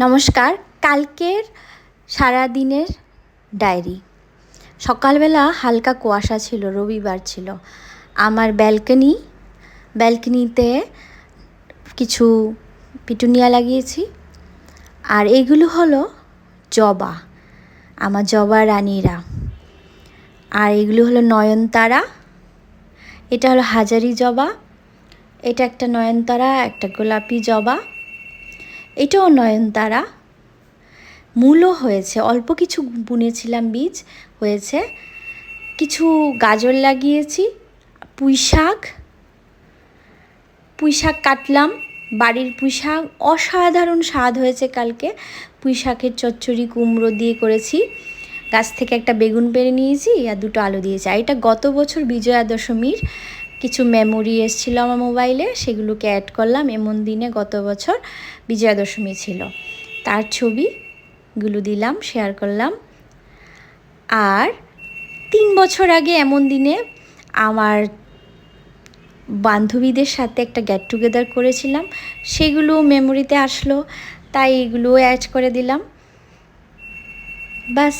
নমস্কার, কালকের সারাদিনের ডায়েরি। সকালবেলা হালকা কুয়াশা ছিল, রবিবার ছিল। আমার ব্যালকনি, ব্যালকনিতে কিছু পিটুনিয়া লাগিয়েছি। আর এগুলো হলো জবা, আমার জবা রানীরা। আর এগুলো হলো নয়নতারা, এটা হলো হাজারি জবা, এটা একটা নয়নতারা, একটা গোলাপি জবা। এটাও নয়নতারা মূলও হয়েছে, অল্প কিছু বুনেছিলাম বীজ, হয়েছে। কিছু গাজর লাগিয়েছি পুঁই শাক পুঁই শাক কাটলাম, বাড়ির পুঁই শাক অসাধারণ স্বাদ হয়েছে কালকে। পুঁই শাকের চচ্চড়ি কুমড়ো দিয়ে করেছি, গাছ থেকে একটা বেগুন পেরে নিয়েছি আর দুটো আলু দিয়েছি। আর এটা গত বছর বিজয়া দশমীর কিছু মেমোরি এসেছিল আমার মোবাইলে সেগুলোকে অ্যাড করলাম। এমন দিনে গত বছর বিজয়া দশমী ছিল। তার ছবিগুলো দিলাম শেয়ার করলাম। আর তিন বছর আগে এমন দিনে আমার বান্ধবীদের সাথে একটা গেট টুগেদার করেছিলাম। সেগুলো মেমোরিতে আসলো, তাই এগুলোও অ্যাড করে দিলাম। বাস